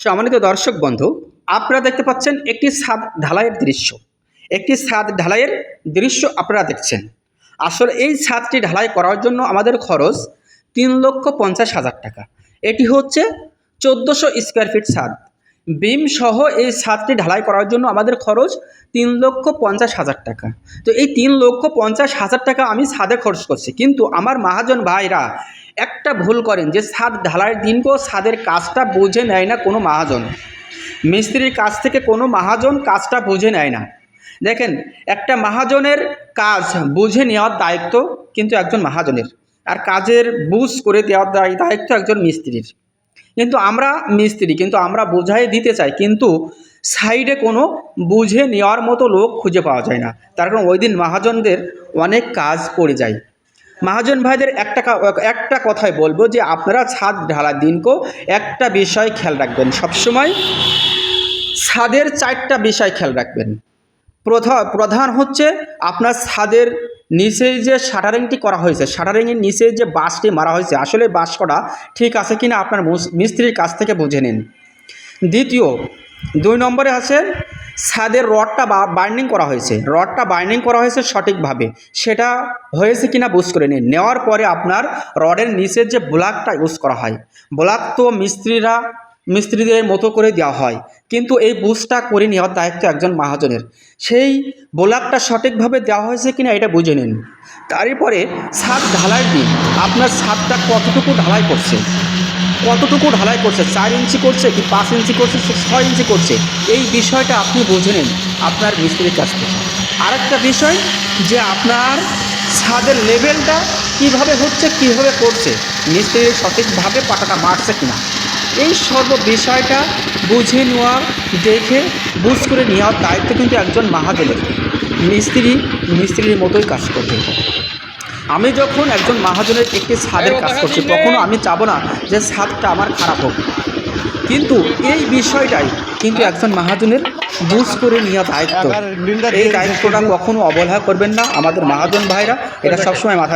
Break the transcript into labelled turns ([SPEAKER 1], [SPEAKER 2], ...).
[SPEAKER 1] সম্মানিত দর্শক বন্ধু, আপনারা দেখতে পাচ্ছেন একটি সাদ ঢালাইয়ের দৃশ্য। একটি ছাদ ঢালাইয়ের দৃশ্য আপনারা দেখছেন। আসলে এই ছাদটি ঢালাই করার জন্য আমাদের খরচ তিন লক্ষ পঞ্চাশ হাজার টাকা। এটি হচ্ছে চোদ্দোশো স্কোয়ার ফিট ছাদ বিম সহ এই ছাদটি ঢালাই করার জন্য আমাদের খরচ তিন লক্ষ পঞ্চাশ হাজার টাকা। তো এই তিন লক্ষ পঞ্চাশ হাজার টাকা আমি ছাদে খরচ করছি। কিন্তু আমার মহাজন ভাইরা একটা ভুল করেন যে ছাদ ঢালাইয়ের দিনকেও ছাদের কাজটা বুঝে নেয় না কোনো মহাজন। মিস্ত্রির কাছ থেকে কোনো মহাজন কাজটা বুঝে নেয় না। দেখেন, একটা মহাজনের কাজ বুঝে নেওয়ার দায়িত্ব কিন্তু একজন মহাজনের। আর কাজের বুঝ করে দেওয়ার দায়- দায়িত্ব একজন মিস্ত্রির। কিন্তু আমরা মিস্ত্রি, কিন্তু আমরা বোঝাই দিতে চাই, কিন্তু সাইডে কোনো বুঝে নেওয়ার মতো লোক খুঁজে পাওয়া যায় না। তার কারণ ওই দিন মহাজনদের অনেক কাজ পড়ে যায়। মহাজন ভাইদের একটা একটা কথাই বলব যে, আপনারা ছাদ ঢালার দিনকেও একটা বিষয় খেয়াল রাখবেন। সবসময় ছাদের চারটা বিষয় খেয়াল রাখবেন। প্রধান হচ্ছে আপনার ছাদের নিচে যে শাটারিংটি করা হয়েছে শাটারিংয়ের নিচে যে বাঁশটি মারা হয়েছে, আসলে বাঁশ করা ঠিক আছে কিনা আপনার মিস্ত্রির কাছ থেকে বুঝে নিন। দ্বিতীয়, দুই নম্বরে আছে, ছাদের রডটা বাইন্ডিং করা হয়েছে। রডটা বাইন্ডিং করা হয়েছে সঠিকভাবে। সেটা হয়েছে কিনা বুঝ করে নিন। নেওয়ার পরে আপনার রডের নিচের যে ব্লাকটা ইউজ করা হয় ব্লাক তো মিস্ত্রিরা মিস্ত্রিদের মতো করে দেওয়া হয়। কিন্তু এই বুঝটা করে নেওয়ার দায়িত্ব একজন মহাজনের। সেই ব্লাকটা সঠিকভাবে দেওয়া হয়েছে কিনা এটা বুঝে নিন। তারপরে ছাদ ঢালাই দিন। আপনার ছাদটা কতটুকু ঢালাই করছে? কতটুকু ঢালাই করছে? চার ইঞ্চি করছে কি পাঁচ ইঞ্চি করছে ছয় ইঞ্চি করছে? এই বিষয়টা আপনি বুঝে নিন আপনার মিস্ত্রির কাছ থেকে। আরেকটা বিষয় যে আপনার ছাদের লেভেলটা কীভাবে হচ্ছে, কীভাবে করছে? মিস্ত্রি সঠিকভাবে পাটাটা মারছে কিনা? এই সর্ব বিষয়টা বুঝে নেওয়া দেখে বুঝ করে নেওয়ার দায়িত্ব কিন্তু একজন মহাজনের মিস্ত্রি মিস্ত্রির মতোই কাজ করবে। আমি যখন একজন মাহাজনের একটি ছাদের কাজ করছি কখনো আমি চাবো না যে ছাদটা আমার খারাপ হোক। কিন্তু এই বিষয়টাই কিন্তু একজন মাহাজনের বুঝ করে নেওয়া দায়িত্ব। এই দায়িত্বটা কখনো অবহেলা করবেন না আমাদের মাহাজন ভাইরা। এটা সবসময় মাথায়